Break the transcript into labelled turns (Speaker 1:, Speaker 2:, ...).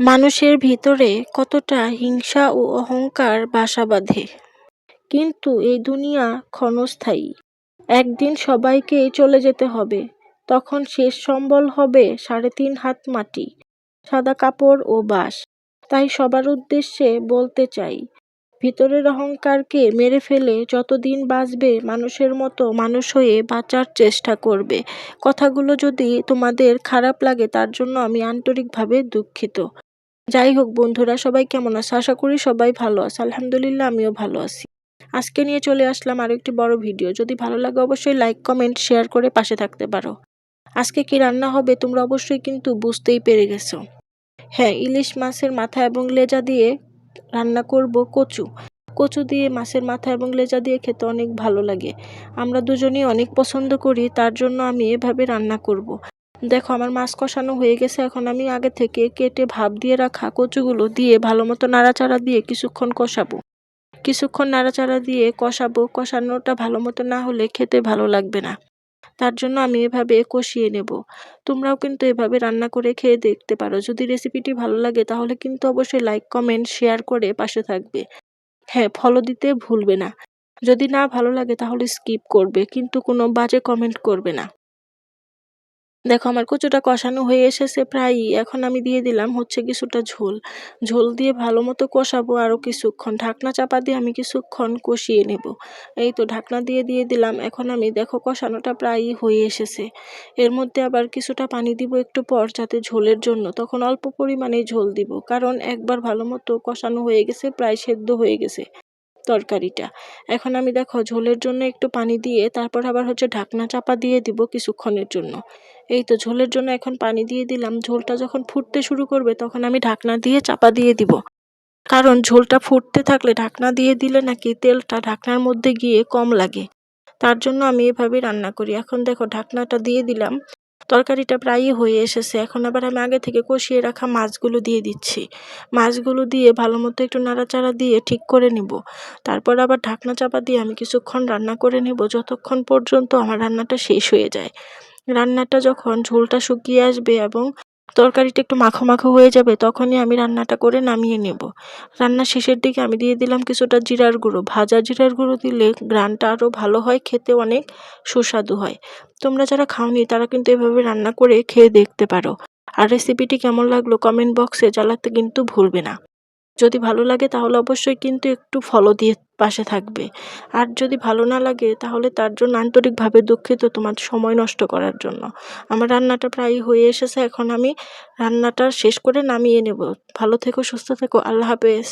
Speaker 1: মানুষের ভিতরে কতটা হিংসা ও অহংকার বাসা বাঁধে। কিন্তু এই দুনিয়া ক্ষণস্থায়ী। একদিন সবাইকে চলে যেতে হবে। তখন শেষ সম্বল হবে সাড়ে তিন হাত মাটি, সাদা কাপড় ও বাঁশ। তাই সবার উদ্দেশ্যে বলতে চাই, ভিতরের অহংকারকে মেরে ফেলে যতদিন বাঁচবে মানুষের মতো মানুষ হয়ে বাঁচার চেষ্টা করবে। কথাগুলো যদি তোমাদের খারাপ লাগে তার জন্য আমি আন্তরিকভাবে দুঃখিত। যাই হোক বন্ধুরা, সবাই কেমন আছে? আশা করি সবাই ভালো আছে। আলহামদুলিল্লাহ, আমিও ভালো আছি। আজকে নিয়ে চলে আসলাম আরও একটি বড় ভিডিও। যদি ভালো লাগে অবশ্যই লাইক, কমেন্ট, শেয়ার করে পাশে থাকতে পারো। আজকে কি রান্না হবে তোমরা অবশ্যই কিন্তু বুঝতেই পেরে গেছো। হ্যাঁ ইলিশ মাছের মাথা এবং লেজা দিয়ে রান্না করব কচু। কচু দিয়ে মাছের মাথা এবং লেজা দিয়ে খেতে অনেক ভালো লাগে। আমরা দুজনেই অনেক পছন্দ করি, তার জন্য আমি এভাবে রান্না করব। দেখো, আমার মাছ কষানো হয়ে গেছে। এখন আমি আগে থেকে কেটে ভাপ দিয়ে রাখা কচুগুলো দিয়ে ভালো মতো নাড়াচাড়া দিয়ে কিছুক্ষণ কষাবো। কিছুক্ষণ নাড়াচাড়া দিয়ে কষাবো। কষানোটা ভালো মতো না হলে খেতে ভালো লাগবে না। তার জন্য আমি এভাবে কষিয়ে নেব। তোমরাও কিন্তু এভাবে রান্না করে খেয়ে দেখতে পারো। যদি রেসিপিটি ভালো লাগে, তাহলে কিন্তু অবশ্যই লাইক, কমেন্ট, শেয়ার করে পাশে থাকবে। হ্যাঁ ফলো দিতে ভুলবে না। যদি না ভালো লাগে, তাহলে স্কিপ করবে, কিন্তু কোনো বাজে কমেন্ট করবে না। দেখো, আমার কচুটা কষানো হয়ে এসেছে প্রায়ই। এখন আমি দিয়ে দিলাম হচ্ছে কিছুটা ঝোল। ঝোল দিয়ে ভালো মতো কষাবো আরও কিছুক্ষণ। ঢাকনা চাপা দিয়ে আমি কিছুক্ষণ কষিয়ে নেব। এই তো ঢাকনা দিয়ে দিয়ে দিলাম। এখন আমি দেখো, কষানোটা প্রায়ই হয়ে এসেছে। এর মধ্যে আবার কিছুটা পানি দিব একটু পর যাতে ঝোলের জন্য। তখন অল্প পরিমাণে ঝোল দিব। কারণ একবার ভালো মতো কষানো হয়ে গেছে, প্রায় সেদ্ধ হয়ে গেছে। তরকারিটা। এখন আমি দেখো ঝোলের জন্য একটু পানি দিয়ে তারপর আবার হচ্ছে ঢাকনা চাপা দিয়ে দিব কিছুক্ষণের জন্য। এই তো ঝোলের জন্য এখন পানি দিয়ে দিলাম। ঝোলটা যখন ফুটতে শুরু করবে তখন আমি ঢাকনা দিয়ে চাপা দিয়ে দিব। কারণ ঝোলটা ফুটতে থাকলে ঢাকনা দিয়ে দিলে নাকি তেলটা ঢাকনার মধ্যে গিয়ে কম লাগে। তার জন্য আমি এভাবে রান্না করি। এখন দেখো ঢাকনাটা দিয়ে দিলাম। তরকারিটা প্রায়ই হয়ে এসেছে। এখন আবার আমি আগে থেকে কষিয়ে রাখা মাছগুলো দিয়ে দিচ্ছি। মাছগুলো দিয়ে ভালো মতো একটু নাড়াচাড়া দিয়ে ঠিক করে নিব। তারপর আবার ঢাকনা চাপা দিয়ে আমি কিছুক্ষণ রান্না করে নেব যতক্ষণ পর্যন্ত আমার রান্নাটা শেষ হয়ে যায়। রান্নাটা যখন ঝোলটা শুকিয়ে আসবে এবং তরকারিটা একটু মাখো মাখো হয়ে যাবে, তখনই আমি রান্নাটা করে নামিয়ে নেব। রান্নার শেষের দিকে আমি দিয়ে দিলাম কিছুটা জিরার গুঁড়ো। ভাজা জিরার গুঁড়ো দিলে গ্রানটা আরও ভালো হয়, খেতে অনেক সুস্বাদু হয়। তোমরা যারা খাওনি, তারা কিন্তু এভাবে রান্না করে খেয়ে দেখতে পারো। আর রেসিপিটি কেমন লাগল কমেন্ট বক্সে জ্বালাতে কিন্তু ভুলবে না। যদি ভালো লাগে তাহলে অবশ্যই কিন্তু একটু ফলো দিয়ে পাশে থাকবে। আর যদি ভালো না লাগে তাহলে তার জন্য আন্তরিকভাবে দুঃখিত তোমার সময় নষ্ট করার জন্য। আমার রান্নাটা প্রায় হয়ে এসেছে, এখন আমি রান্নাটা শেষ করে নামিয়ে নেব। ভালো থেকো, সুস্থ থেকো, আল্লাহ হাফেজ।